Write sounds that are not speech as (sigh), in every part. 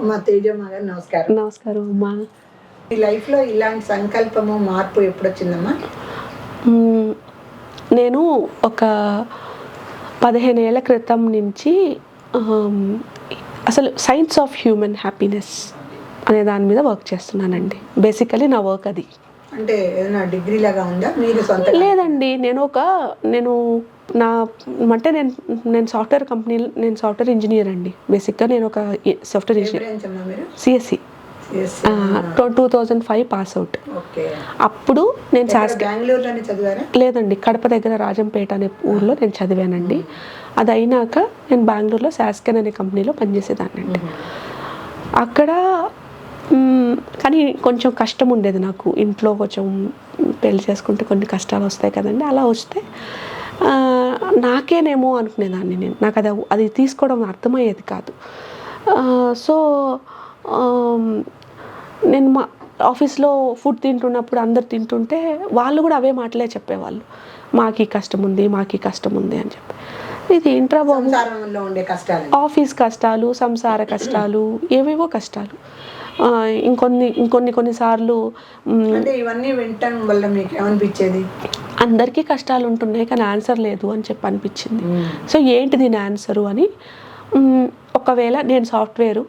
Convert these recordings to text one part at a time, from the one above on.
మా తేజమ్మ గారు నమస్కారం. నమస్కారం అమ్మా. మీ లైఫ్లో ఇలాంటి సంకల్పము మార్పు ఎప్పుడు వచ్చిందమ్మా మ్మ్. నేను ఒక పదిహేను ఏళ్ళ క్రితం నుంచి అసలు సైన్స్ ఆఫ్ హ్యూమన్ హ్యాపీనెస్ అనే దాని మీద వర్క్ చేస్తున్నానండి. బేసికలీ నా వర్క్ అది. అంటే ఏదైనా డిగ్రీ లాగా ఉందా? మీరు లేదండి నేను ఒక నేను నా అంటే నేను నేను సాఫ్ట్వేర్ కంపెనీ నేను సాఫ్ట్వేర్ ఇంజనీర్ అండి. బేసిక్గా నేను ఒక software engineer. CSE Yes. Two thousand five pass out. అప్పుడు నేను లేదండి కడప దగ్గర రాజంపేట అనే ఊర్లో నేను చదివానండి. అది అయినాక నేను బెంగళూరులో శాస్కెన్ అనే కంపెనీలో పనిచేసేదాన్ని అండి. అక్కడ కానీ కొంచెం కష్టం ఉండేది నాకు. ఇంట్లో కొంచెం పెళ్ళి చేసుకుంటే కొన్ని కష్టాలు వస్తాయి కదండి. అలా వస్తే నాకేనేమో అనుకునేదాన్ని నేను. నాకు అది అది తీసుకోవడం అర్థమయ్యేది కాదు. సో నేను మా ఆఫీస్లో ఫుడ్ తింటున్నప్పుడు అందరు తింటుంటే వాళ్ళు కూడా అవే మాటలే చెప్పేవాళ్ళు. మాకు ఈ కష్టం ఉంది మాకు ఈ కష్టం ఉంది అని చెప్పి. ఇది ఇంట్రా బాబు ఆఫీస్ కష్టాలు సంసార కష్టాలు ఏవేవో కష్టాలు. ఇంకొన్ని ఇంకొన్ని కొన్నిసార్లు అంటే ఇవన్నీ వినటం వల్ల మీకు ఏమనిపించేది అందరికీ కష్టాలు ఉంటున్నాయి కానీ ఆన్సర్ లేదు అని చెప్పి అనిపించింది సో ఏంటి దీని ఆన్సరు అని? ఒకవేళ నేను సాఫ్ట్వేరు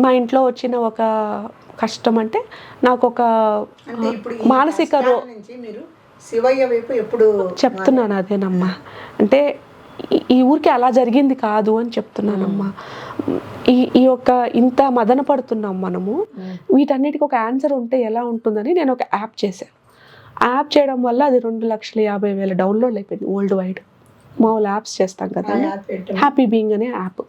మా ఇంట్లో వచ్చిన ఒక కష్టం అంటే నాకు ఒక మానసిక రో మీరు శివయ్య వైపు ఎప్పుడు చెప్తున్నాను అదేనమ్మా. అంటే ఈ ఊరికి అలా జరిగింది కాదు అని చెప్తున్నానమ్మా. ఈ ఈ యొక్క ఇంత మదన పడుతున్నాం మనము. వీటన్నిటికి ఒక ఆన్సర్ ఉంటే ఎలా ఉంటుందని నేను ఒక యాప్ చేశాను యాప్ చేయడం వల్ల అది రెండు లక్షల యాభై వేల డౌన్లోడ్ అయిపోయింది వరల్డ్ వైడ్ మామూలు యాప్స్ చేస్తాం కదా. హ్యాపీ బీయింగ్ అనే app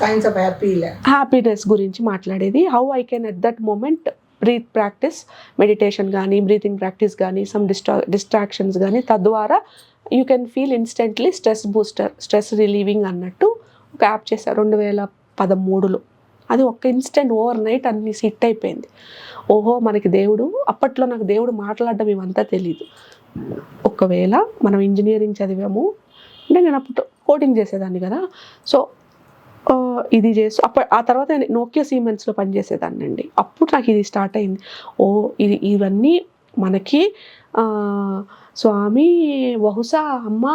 science of happy happiness గురించి మాట్లాడేది. How I can at that moment breathe practice meditation కానీ బ్రీతింగ్ ప్రాక్టీస్ కానీ సమ్ డిస్ట్రా డిస్ట్రాక్షన్స్ కానీ తద్వారా you can feel instantly stress booster stress relieving అన్నట్టు ఒక యాప్ చేశారు రెండు వేల పదమూడులో. అది ఒక్క ఇన్స్టెంట్ ఓవర్ నైట్ అన్ని సిట్ అయిపోయింది. ఓహో మనకి దేవుడు అప్పట్లో నాకు దేవుడు మాట్లాడడం ఇవంతా తెలియదు ఒకవేళ మనం ఇంజనీరింగ్ చదివాము అంటే నేను అప్పుడు కోడింగ్ చేసేదాన్ని కదా. సో ఇది చేస్తూ అప్ప ఆ తర్వాత నేను నోకియా సీమెన్స్లో పనిచేసేదాన్ని అండి అప్పుడు నాకు ఇది స్టార్ట్ అయింది. ఓ ఇది ఇవన్నీ మనకి స్వామి బహుశా అమ్మ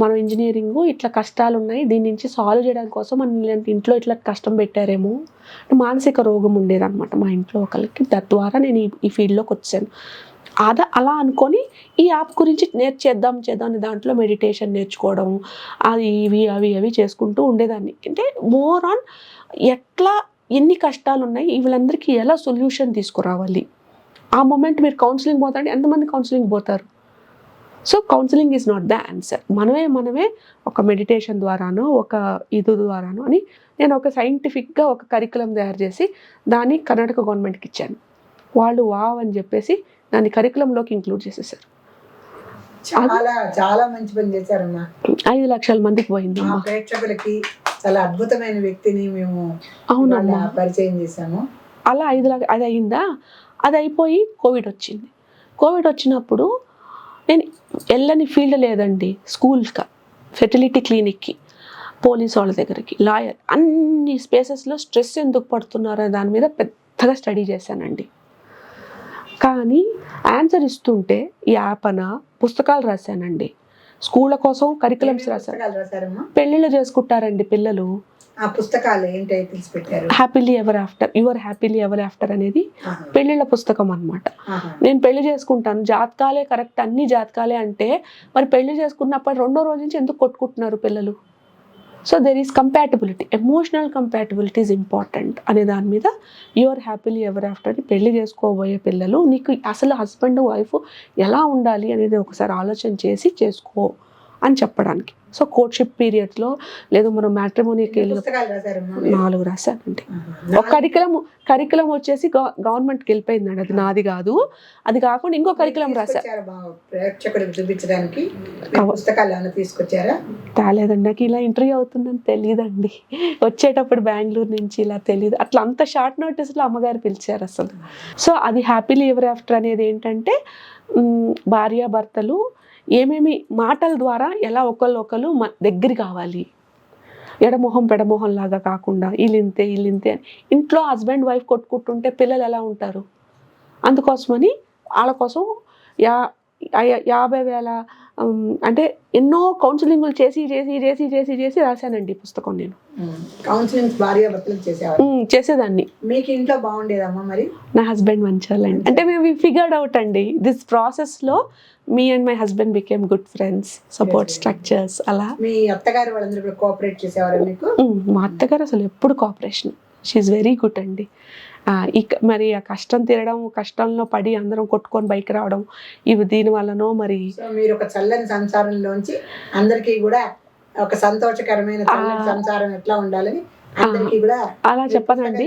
మనం ఇంజనీరింగ్ ఇట్లా కష్టాలు ఉన్నాయి దీని నుంచి సాల్వ్ చేయడానికి కోసం మన ఇలాంటి ఇంట్లో ఇట్లా కష్టం పెట్టారేమో మానసిక రోగం ఉండేదన్నమాట మా ఇంట్లో ఒకరికి తద్వారా నేను ఈ ఫీల్డ్లోకి వచ్చాను. అదా అలా అనుకొని ఈ యాప్ గురించి నేర్చేద్దాం చేద్దాం దాంట్లో మెడిటేషన్ నేర్చుకోవడం అది ఇవి అవి అవి చేసుకుంటూ ఉండేదాన్ని. అంటే మోర్ ఆన్ ఎట్లా ఎన్ని కష్టాలు ఉన్నాయి వీళ్ళందరికీ ఎలా సొల్యూషన్ తీసుకురావాలి? ఆ మూమెంట్ మీరు కౌన్సిలింగ్ పోతారంటే ఎంతమంది కౌన్సిలింగ్ పోతారు? So counselling is not the answer మనమే మనమే ఒక మెడిటేషన్ ద్వారానో ఒక ఇది ద్వారానో అని నేను ఒక సైంటిఫిక్గా ఒక కరికులం తయారు చేసి దాన్ని కర్ణాటక గవర్నమెంట్కి ఇచ్చాను. వాళ్ళు వావ్ అని చెప్పేసి దాన్ని కరికులంలోకి ఇంక్లూడ్ చేసేసారు. చాలా చాలా మంచి పని చేశారమ్మా. ఐదు లక్షల మందికి మా పోయిందమ్మా ప్రేక్షకులకి చాలా అద్భుతమైన వ్యక్తిని మేము అవునమ్మా. పరిచయం చేశాము. అలా ఐదు లక్ష అది అయిందా? అది అయిపోయి కోవిడ్ వచ్చింది. కోవిడ్ వచ్చినప్పుడు నేను వెళ్ళని ఫీల్డ్ లేదండి. స్కూల్కి ఫెర్టిలిటీ క్లినిక్కి పోలీస్ వాళ్ళ దగ్గరికి లాయర్ అన్ని స్పేసెస్లో స్ట్రెస్ ఎందుకు పడుతున్నారు దాని మీద పెద్దగా స్టడీ చేశానండి. కానీ ఆన్సర్ ఇస్తుంటే ఈ యాప్ అన పుస్తకాలు రాశానండి. స్కూళ్ళ కోసం కరికులమ్స్ రాశారమ్మా? పెళ్ళిళ్ళు చేసుకుంటారండి పిల్లలు. ఆ పుస్తకాలు ఏంటి పెట్టారు happily ever after your happily ever after అనేది ఆహా, పెళ్ళిళ్ళ పుస్తకం అన్నమాట. ఆహా. నేను పెళ్ళి చేసుకుంటాను. జాతకాలే కరెక్ట్ అన్ని జాతకాలే అంటే మరి పెళ్ళి చేసుకున్నప్పుడు రెండో రోజు నుంచి ఎందుకు కొట్టుకుంటున్నారు పిల్లలు? So there is compatibility emotional compatibility is important అనే దాని మీద యువర్ హ్యాపీలీ ఎవర్ ఆఫ్టర్ పెళ్ళి చేసుకోబోయే పిల్లలు నీకు అసలు హస్బెండ్ వైఫ్ ఎలా ఉండాలి అనేది ఒకసారి ఆలోచన చేసి చేసుకో అని చెప్పడానికి. సో కోర్ట్షిప్ పీరియడ్లో లేదు మనం మ్యాట్రిమోనీకి? నాలుగు రాశానండి. ఒక కరికులం కరికులం వచ్చేసి గవ- గవర్నమెంట్కి వెళ్ళిపోయిందండి. అది నాది కాదు. అది కాకుండా ఇంకో కరికులం రాశా తీసుకొచ్చారా బాగా ప్రేక్షకులకు చూపించడానికి? పుస్తకాలు తీసుకొచ్చారా? తేలేదండి నాకు ఇలా ఇంటర్వ్యూ అవుతుందని తెలియదండి వచ్చేటప్పుడు బెంగళూరు నుంచి ఇలా తెలియదు అట్లా అంత షార్ట్ నోటీస్లో అమ్మగారు పిలిచారు అసలు. సో అది హ్యాపీలీ ఎవర్ ఆఫ్టర్ అనేది ఏంటంటే భార్యాభర్తలు ఏమేమి మాటల ద్వారా ఎలా ఒకళ్ళు ఒకళ్ళు మ- దగ్గర కావాలి ఎడమొహం పెడమొహం లాగా కాకుండా వీళ్ళింతే వీళ్ళింతే అని ఇంట్లో హస్బెండ్ వైఫ్ కొట్టుకుంటుంటే పిల్లలు ఎలా ఉంటారు? అందుకోసమని వాళ్ళ కోసం యా యాభై వేల అంటే ఎన్నో కౌన్సిలింగ్లు చేసి చేసి చేసి చేసి చేసి రాశానండి పుస్తకం నేను. కౌన్సిలింగ్ భార్య భర్తలకు చేసేదాన్ని. మీకు ఇంట్లో బాగుండేదమ్మా మరి? నా హస్బెండ్ మంచోళ్ళండి. అంటే మేము ఫిగర్డ్ అవుట్ అండి దిస్ ప్రాసెస్లో me and my husband became good friends support. Structures అలా. మీ అత్తగారు వాళ్ళందరూ కోఆపరేట్ చేసేవారు మీకు? మా అత్తగారు అసలు ఎప్పుడు కోఆపరేషన్ షీఈ్ వెరీ గుడ్ అండి. ఇక మరి ఆ కష్టం తీరడం కష్టంలో పడి అందరం కొట్టుకొని బయట రావడం ఇవి దీని వల్లనో మరి మీరు ఒక చల్లని సంసారంలోంచి అందరికీ కూడా ఒక సంతోషకరమైన. సంసారం ఎట్లా ఉండాలని అందరికీ కూడా అలా చెప్పనండి.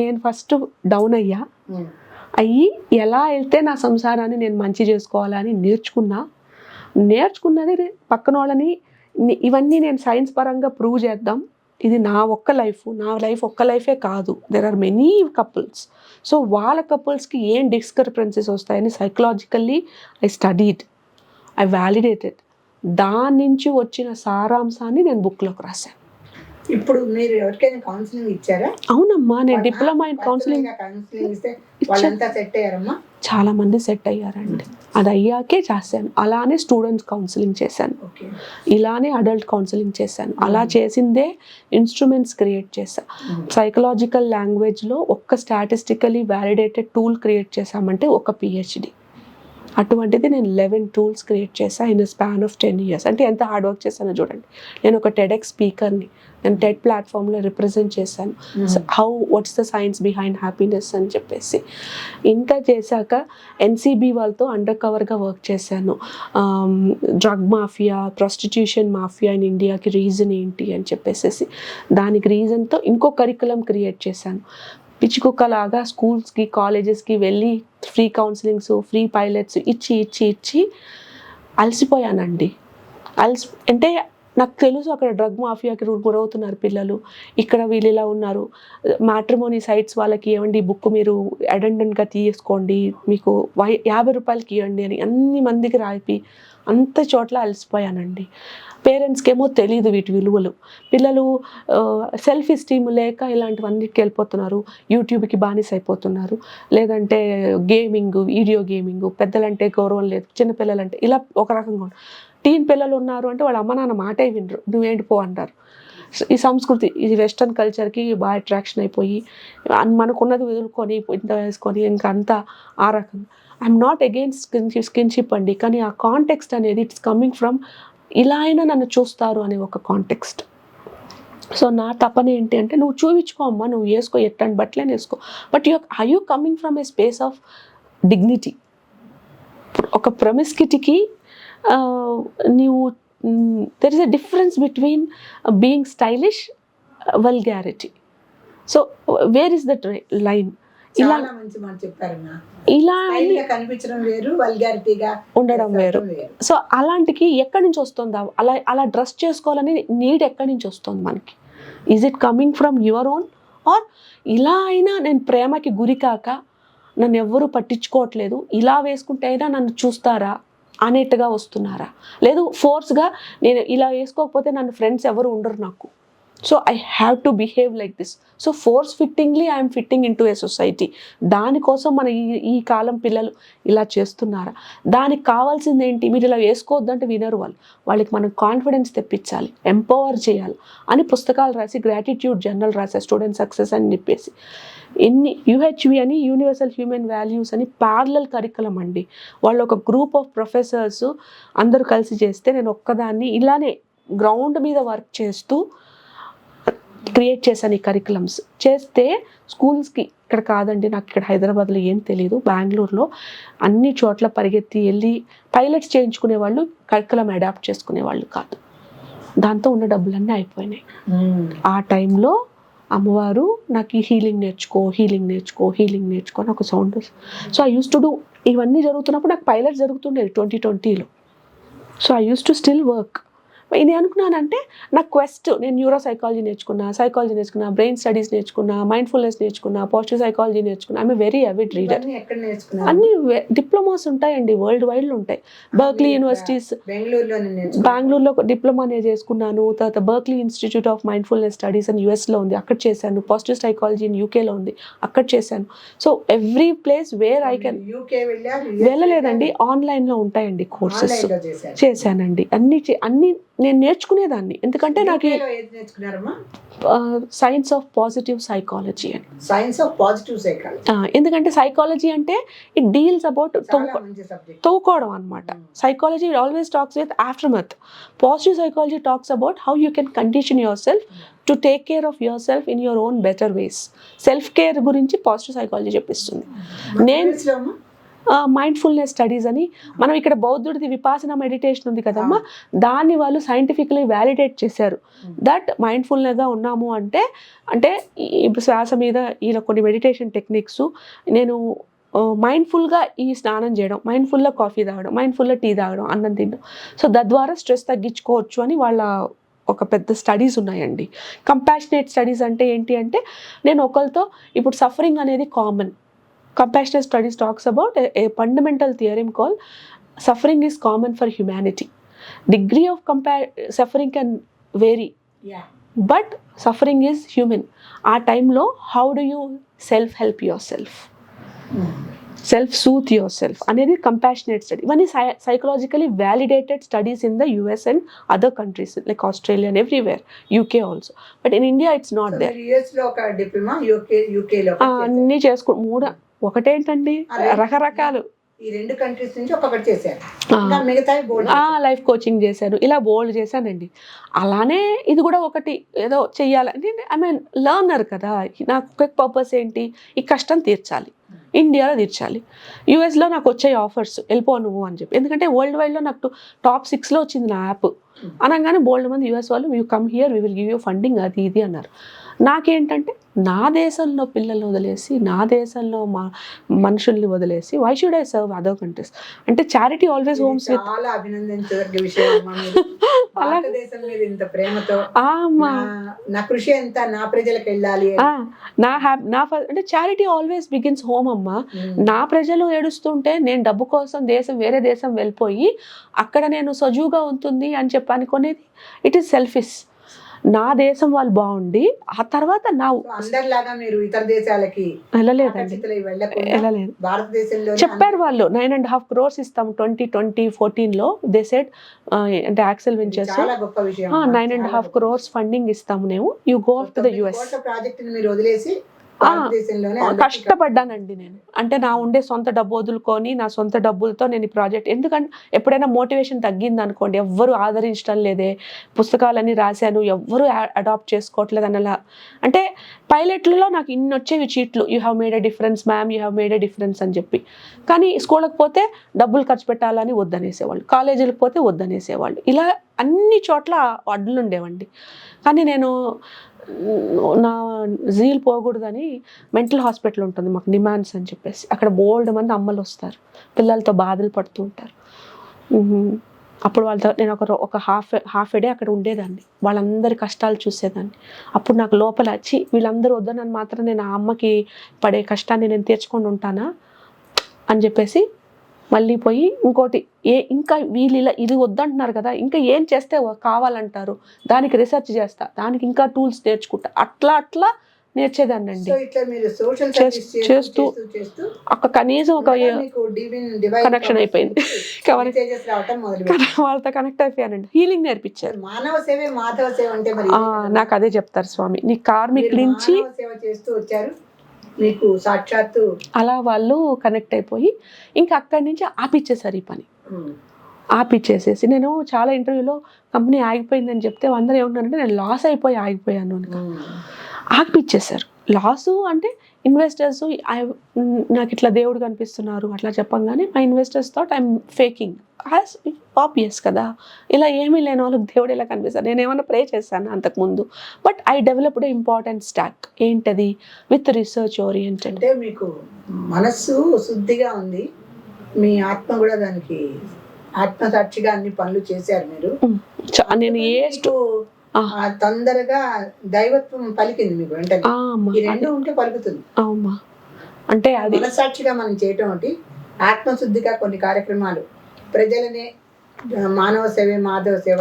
నేను ఫస్ట్ డౌన్ అయ్యా. అయ్యి ఎలా వెళ్తే నా సంసారాన్ని నేను మంచి చేసుకోవాలని నేర్చుకున్నా. నేర్చుకున్నది పక్కన వాళ్ళని ఇవన్నీ నేను సైన్స్ పరంగా ప్రూవ్ చేద్దాం. ఇది నా ఒక్క లైఫ్ నా లైఫ్ ఒక్క లైఫే కాదు. There are many couples so వాళ్ళ కపుల్స్కి ఏం డిస్క్రిపెన్సీస్ వస్తాయని psychologically I studied I validated దాని నుంచి వచ్చిన సారాంశాన్ని నేను బుక్లోకి రాశాను. ఇప్పుడు మీరు ఎవరికైనా కౌన్సిలింగ్ ఇచ్చారా? అవునమ్మా నేను డిప్లొమా ఇన్ కౌన్సిలింగ్ కౌన్సిలింగ్ ఇస్తే వాళ్ళంతా సెట్ అయ్యారమ్మా? చాలా మంది సెట్ అయ్యారండి. అది అయ్యాకే చేశాను. అలానే స్టూడెంట్స్ కౌన్సిలింగ్ చేశాను. ఇలానే అడల్ట్ కౌన్సిలింగ్ చేశాను. అలా చేసిందే ఇన్స్ట్రుమెంట్స్ క్రియేట్ చేశాను సైకలాజికల్ లాంగ్వేజ్లో ఒక్క స్టాటిస్టికలీ వ్యాలిడేటెడ్ టూల్ క్రియేట్ చేశామంటే ఒక పిహెచ్డి అటువంటిది నేను లెవెన్ టూల్స్ క్రియేట్ చేశాను in span of ten years అంటే ఎంత హార్డ్ వర్క్ చేశానో చూడండి. నేను ఒక టెడెక్ స్పీకర్ని నేను టెడ్ ప్లాట్ఫామ్లో రిప్రజెంట్ చేశాను. How what's the science behind happiness అని చెప్పేసి. ఇంత చేశాక ఎన్సీబీ వాళ్ళతో అండర్ కవర్గా వర్క్ చేశాను. Drug mafia prostitution mafia in ఇండియాకి రీజన్ ఏంటి అని చెప్పేసి దానికి రీజన్తో ఇంకో కరికులం క్రియేట్ చేశాను. పిచ్చి కుక్కలాగా స్కూల్స్కి కాలేజెస్కి వెళ్ళి ఫ్రీ కౌన్సిలింగ్స్ ఫ్రీ పైలట్స్ ఇచ్చి ఇచ్చి ఇచ్చి అలసిపోయానండి. అలసి అంటే నాకు తెలుసు అక్కడ డ్రగ్ మాఫియాకి గురవుతున్నారు పిల్లలు. ఇక్కడ వీళ్ళు ఇలా ఉన్నారు. మ్యాట్రిమోనీ సైట్స్ వాళ్ళకి ఇవ్వండి బుక్ మీరు అటెండెంట్గా తీసుకోండి మీకు వై యాభై రూపాయలకి ఇవ్వండి అని అన్ని మందికి రాయిపి అంత చోట్ల అలసిపోయానండి. పేరెంట్స్కి ఏమో తెలియదు వీటి విలువలు. పిల్లలు సెల్ఫ్ ఎస్టీమ్ లేక ఇలాంటివన్నిటికి వెళ్ళిపోతున్నారు. యూట్యూబ్కి బానిస అయిపోతున్నారు. లేదంటే గేమింగ్ వీడియో గేమింగ్ పెద్దలంటే గౌరవం లేదు చిన్నపిల్లలంటే ఇలా ఒక రకంగా టీన్ పిల్లలు ఉన్నారు అంటే వాళ్ళ అమ్మ నాన్న మాటే వినరు. నువ్వేంటి పో అంటారు. ఈ సంస్కృతి ఇది వెస్ట్రన్ కల్చర్కి బాగా అట్రాక్షన్ అయిపోయి మనకున్నది వదులుకొని ఇంత వేసుకొని ఇంకా అంతా ఆ రకంగా. I'm not against skinship skinship అండి. కానీ ఆ కాంటెక్స్ట్ అనేది ఇట్స్ కమింగ్ ఫ్రమ్ ఇలా అయినా నన్ను చూస్తారు అనే ఒక కాంటెక్స్ట్ సో నా తపన ఏంటి అంటే నువ్వు చూపించుకో అమ్మా నువ్వు వేసుకో ఎట్టని బట్టలే వేసుకో. But you I you coming from a space of dignity ఒక ప్రమిస్కిటికి నీవు there is a difference between being stylish vulgarity so where is that line ఇలా మంచి మాట చెప్పారమ్మా. ఇలా కనిపించడం వేరు వల్గారిటీగా ఉండడం వేరు. సో అలాంటికి ఎక్కడి నుంచి వస్తుందా? అలా అలా డ్రెస్ చేసుకోవాలని నీడ్ ఎక్కడి నుంచి వస్తుంది మనకి? Is it coming from your own or ఇలా అయినా నేను ప్రేమకి గురి కాక నన్ను ఎవ్వరూ పట్టించుకోవట్లేదు ఇలా వేసుకుంటే అయినా నన్ను చూస్తారా అనేట్టుగా వస్తున్నారా? లేదు ఫోర్స్గా నేను ఇలా వేసుకోకపోతే నన్ను ఫ్రెండ్స్ ఎవరు ఉండరు నాకు. So I have to behave like this so force fittingly I'm fitting in to a society దానికోసం మన ఈ ఈ కాలం పిల్లలు ఇలా చేస్తున్నారా? దానికి కావాల్సింది ఏంటి? మీరు ఇలా వేసుకోవద్దంటే వినరు వాళ్ళు. వాళ్ళకి మనం కాన్ఫిడెన్స్ తెప్పించాలి. ఎంపవర్ చేయాలి అని పుస్తకాలు రాసి గ్రాటిట్యూడ్ జర్నల్ రాసే స్టూడెంట్ సక్సెస్ అని చెప్పేసి. ఎన్ని యూహెచ్వి అని యూనివర్సల్ హ్యూమన్ వాల్యూస్ అని ప్యారలల్ కరికులం అండి. వాళ్ళు ఒక గ్రూప్ ఆఫ్ ప్రొఫెసర్స్ అందరూ కలిసి చేస్తే నేను ఒక్కదాన్ని ఇలానే గ్రౌండ్ మీద వర్క్ చేస్తూ క్రియేట్ చేశాను ఈ కరికులమ్స్. చేస్తే స్కూల్స్కి ఇక్కడ కాదండి నాకు ఇక్కడ హైదరాబాద్లో ఏం తెలియదు బెంగళూరులో అన్ని చోట్ల పరిగెత్తి వెళ్ళి పైలట్స్ చేయించుకునే వాళ్ళు కరికులం అడాప్ట్ చేసుకునే వాళ్ళు కాదు. దాంతో ఉన్న డబ్బులన్నీ అయిపోయినాయి. ఆ టైంలో అమ్మవారు నాకు ఈ హీలింగ్ నేర్చుకో హీలింగ్ నేర్చుకో హీలింగ్ నేర్చుకో అని ఒక sound so I use to do ఇవన్నీ జరుగుతున్నప్పుడు నాకు పైలట్ జరుగుతుండేది ట్వంటీ ట్వంటీలో. So I use to still work. ఇది అనుకున్నానంటే నా క్వెస్ట్ నేను న్యూరో సైకాలజీ నేర్చుకున్నా సైకాలజీ నేర్చుకున్నా బ్రెయిన్ స్టడీస్ నేర్చుకున్నా మైండ్ఫుల్నెస్ నేర్చుకున్నా పాజిటివ్ సైకాలజీ నేర్చుకున్నా. ఐఎమ్ వెరీ అవిడ్ రీడర్ అన్ని డిప్లొమాస్ ఉంటాయండి వరల్డ్ వైడ్లో ఉంటాయి. బర్క్లీ యూనివర్సిటీస్ బెంగళూరులో డిప్లొమా నేను చేసుకున్నాను తర్వాత Berkeley institute of mindfulness studies అని యూఎస్లో ఉంది అక్కడ చేశాను. పాజిటివ్ సైకాలజీ ఇన్ యూకేలో ఉంది అక్కడ చేశాను. So every place where I can వెళ్ళలేదండి ఆన్లైన్లో ఉంటాయండి కోర్సెస్ చేశానండి. అన్ని అన్ని నేను నేర్చుకునేదాన్ని. ఎందుకంటే నాకు సైన్స్ ఆఫ్ పాజిటివ్ సైకాలజీ అని. సైన్స్ ఆఫ్ పాజిటివ్ సైకాలజీ ఎందుకంటే సైకాలజీ అంటే ఇట్ డీల్స్ అబౌట్ తవ్వుకోవడం అనమాట psychology always talks with aftermath positive psychology talks about how you can condition yourself to take care of yourself in your own better ways self care గురించి positive psychology చెప్పిస్తుంది. నేను- mindfulness studies అని. మనం ఇక్కడ బౌద్ధుడిది Vipassana meditation ఉంది కదమ్మా. దాన్ని వాళ్ళు సైంటిఫికలీ వ్యాలిడేట్ చేశారు. దట్ మైండ్ఫుల్నెస్గా ఉన్నాము అంటే అంటే ఇప్పుడు శ్వాస మీద ఇలా కొన్ని మెడిటేషన్ టెక్నిక్స్ నేను మైండ్ఫుల్గా ఈ స్నానం చేయడం మైండ్ఫుల్గా కాఫీ తాగడం మైండ్ఫుల్గా టీ తాగడం అన్నం తినడం. సో తద్వారా స్ట్రెస్ తగ్గించుకోవచ్చు అని వాళ్ళ ఒక పెద్ద స్టడీస్ ఉన్నాయండి. కంపాషనేట్ స్టడీస్ అంటే ఏంటి అంటే నేను ఒకరితో ఇప్పుడు సఫరింగ్ అనేది common compassionate studies talks about a fundamental theorem call suffering is common for humanity degree of కంపా suffering can vary but suffering is human ఆ టైంలో how do you self help yourself self soothe yourself అనేది compassionate study ఇవన్నీ psychologically validated studies in the US and other countries like Australia and everywhere UK also but in India it's not there యుఎస్లో ఒక diploma UK UK లో ఒక చేశారు. అన్నీ చేసుకో మూడు ఒకటేంటండి. రకరకాలు. ఈ రెండు కంట్రీస్ నుంచి ఒక్కొక్కటి చేశారు. మిగతా లైఫ్ కోచింగ్ చేశాను ఇలా బోల్డ్ చేశానండి. అలానే ఇది కూడా ఒకటి ఏదో చెయ్యాలని ఐ మీన్ లర్నర్ కదా. నాకు క్విక్ పర్పస్ ఏంటి? ఈ కష్టం తీర్చాలి. ఇండియాలో తీర్చాలి. యూఎస్లో నాకు వచ్చాయి ఆఫర్స్ వెళ్ళిపో నువ్వు అని చెప్పి. ఎందుకంటే వరల్డ్ వైడ్లో నాకు టాప్ సిక్స్లో వచ్చింది నా యాప్ అనగానే బోల్డ్ మంది యూఎస్ వాళ్ళు you come here we will give you funding అది ఇది అన్నారు. నాకేంటంటే నా దేశంలో పిల్లల్ని వదిలేసి నా దేశంలో మా మనుషుల్ని వదిలేసి why should I serve other countries అంటే చారిటీ ఆల్వేస్ హోమ్స్ విత్ చాలా అభినందించదగ్గ విషయం అమ్మా మీరు. (laughs) భారతదేశం మీద ఇంత ప్రేమతో అమ్మా. నా- నా కృషి ఎంత నా ప్రజలకు వెళ్ళాలి నా నా అంటే చారిటీ ఆల్వేస్ బిగిన్స్ హోమ్ అమ్మా. నా ప్రజలు ఏడుస్తుంటే నేను డబ్బు కోసం దేశం వేరే దేశం వెళ్ళిపోయి అక్కడ నేను సజువుగా ఉంటుంది అని చెప్పి అనుకునేది ఇట్ ఈస్ సెల్ఫిష్ నా దేశం వాళ్ళు బాగుండి ఆ తర్వాత నా అందరిలాగా మీరు ఇతర దేశాలకి వెళ్ళలేదండి. ఆకర్షితులై వెళ్ళకుండా వెళ్ళలేదు. భారతదేశంలో చెప్పారు వాళ్ళు నైన్ అండ్ హాఫ్ క్రోర్స్ ఇస్తాం ట్వంటీ ట్వంటీ ఫోర్టీన్లో దే సెడ్ అంటే Accel Ventures nine and half crores funding ఇస్తాము మేము. You go to the US project మీరు వదిలేసి కష్టపడ్డానండి నేను. అంటే నా ఉండే సొంత డబ్బు వదులుకొని నా సొంత డబ్బులతో నేను ఈ ప్రాజెక్ట్ ఎందుకంటే ఎప్పుడైనా మోటివేషన్ తగ్గింది అనుకోండి ఎవ్వరు ఆదరించడం లేదే. పుస్తకాలన్నీ రాశాను ఎవ్వరు అడాప్ట్ చేసుకోవట్లేదు అన్నలా. అంటే పైలట్లలో నాకు ఇన్ని వచ్చేవి చీట్లు. You have made a difference ma'am you have made a difference అని చెప్పి. కానీ స్కూల్కి పోతే డబ్బులు ఖర్చు పెట్టాలని వద్దనేసేవాళ్ళు. కాలేజీలకు పోతే వద్దనేసేవాళ్ళు. ఇలా అన్ని చోట్ల అడ్డులు ఉండేవండి కానీ నేను నా జీల్ పోకూడదని మెంటల్ హాస్పిటల్ ఉంటుంది మాకు డిమాండ్స్ అని చెప్పేసి. అక్కడ బోల్డ్ మంది అమ్మలు వస్తారు. పిల్లలతో బాధలు పడుతూ ఉంటారు. అప్పుడు వాళ్ళతో నేను ఒక ఒక హాఫ్ హాఫ్ డే అక్కడ ఉండేదాన్ని. వాళ్ళందరి కష్టాలు చూసేదాన్ని. అప్పుడు నాకు లోపల వచ్చి వీళ్ళందరూ వద్దనని మాత్రం నేను ఆ అమ్మకి పడే కష్టాన్ని నేను తీర్చుకొని ఉంటానా? అని చెప్పేసి మళ్ళీ పోయి ఇంకోటి ఏ ఇంకా వీళ్ళు ఇలా ఇది వద్దంటున్నారు కదా ఇంకా ఏం చేస్తే కావాలంటారు? దానికి రీసెర్చ్ చేస్తా దానికి ఇంకా టూల్స్ నేర్చుకుంటా. అట్లా అట్లా నేర్చేదాన్ని అండి చేస్తూ ఒక కనీసం ఒక powers అయిపోయింది. (laughs) (laughs) వాళ్ళతో కనెక్ట్ అయిపోయానండి. హీలింగ్ నేర్పించారు. మానవ సేవే మాధవ సేవ అంటే నాకు అదే చెప్తారు స్వామి. నీ కార్మిక్ మీరు నుంచి సేవ చేస్తూ వచ్చారు. మీకు సాక్షాత్తు అలా వాళ్ళు కనెక్ట్ అయిపోయి ఇంకా అక్కడి నుంచి ఆపిచ్చేసారు ఈ పని. ఆపిచ్చేసేసి నేను చాలా ఇంటర్వ్యూలో కంపెనీ ఆగిపోయిందని చెప్తే అందరూ ఏమన్నారంటే నేను లాస్ అయిపోయి ఆగిపోయాను అని ఉమ్, ఆగిపిచ్చేసారు లాసు అంటే ఇన్వెస్టర్స్ నాకు ఇట్లా దేవుడు కనిపిస్తున్నారు అట్లా చెప్పంగానే మా investors thought I'm faking as obvious కదా. ఇలా ఏమీ లేని వాళ్ళకి దేవుడు ఎలా కనిపిస్తారు నేను ఏమైనా ప్రే చేశాను అంతకుముందు? But I developed important stock ఏంటది? విత్ రీసెర్చ్ ఓరియంటెడ్ అంటే మీకు మనస్సు శుద్ధిగా ఉంది. మీ ఆత్మ కూడా దానికి ఆత్మసాక్షిగా అన్ని పనులు చేశారు మీరు. నేను ఏ తొందరగా దైవత్వం పలికింది మీకు వెంటనే. ఈ రెండు ఉంటే పలుకుతుంది. అంటే అది మనసాక్షిగా మనం చేయటం ఒకటి ఆత్మశుద్ధిగా కొన్ని కార్యక్రమాలు ప్రజలనే మానవ సేవ మాధవ సేవ.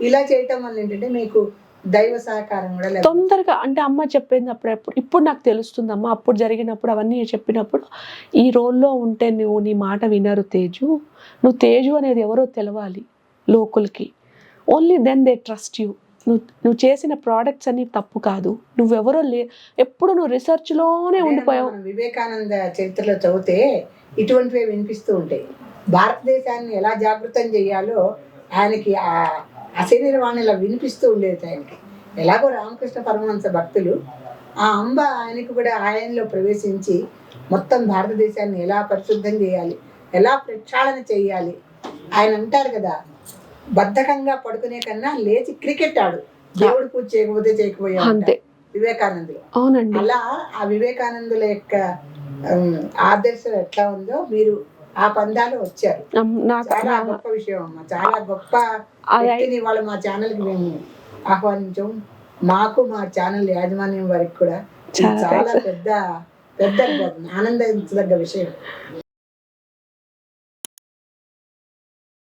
ఇలా చేయటం వల్ల ఏంటంటే మీకు దైవ సహకారం కూడా. తొందరగా అంటే అమ్మ చెప్పింది అప్పుడప్పుడు ఇప్పుడు నాకు తెలుస్తుంది అమ్మ అప్పుడు జరిగినప్పుడు అవన్నీ చెప్పినప్పుడు ఈ రోల్లో ఉంటే నువ్వు నీ మాట వినరు తేజు. నువ్వు తేజు అనేది ఎవరో తెలవాలి లోకులకి. Only then they trust you నువ్వు నువ్వు చేసిన ప్రోడక్ట్స్ అన్ని తప్పు కాదు. నువ్వెవరో లే ఎప్పుడు నువ్వు రీసెర్చ్లోనే ఉండిపోయావు. వివేకానంద చరిత్రలో చదివితే ఇటువంటివే వినిపిస్తూ ఉంటాయి. భారతదేశాన్ని ఎలా జాగృతం చేయాలో ఆయనకి ఆ అశరీరవాణి ఇలా వినిపిస్తూ ఉండేది ఆయనకి. ఎలాగో రామకృష్ణ పరమహంస భక్తులు ఆ అంబ ఆయనకు కూడా ఆయనలో ప్రవేశించి మొత్తం భారతదేశాన్ని ఎలా పరిశుద్ధం చేయాలి ఎలా ప్రక్షాళన చేయాలి ఆయన అంటారు కదా బద్ధకంగా పడుకునే కన్నా లేచి క్రికెట్ ఆడు. దేవుడు పూజ చేయకపోతే చేయకపోయా అంతే. వివేకానందులు అవునండి. అలా ఆ వివేకానందుల యొక్క ఆదర్శం ఎట్లా ఉందో మీరు ఆ పందాలు వచ్చారు. చాలా గొప్ప విషయం అమ్మా. చాలా గొప్ప వ్యక్తిని ఇవాళ మా ఛానల్కి మేము ఆహ్వానించాం. మాకు మా ఛానల్ యాజమాన్యం వారికి కూడా చాలా. పెద్ద పెద్ద ఆనందించదగ్గ విషయం.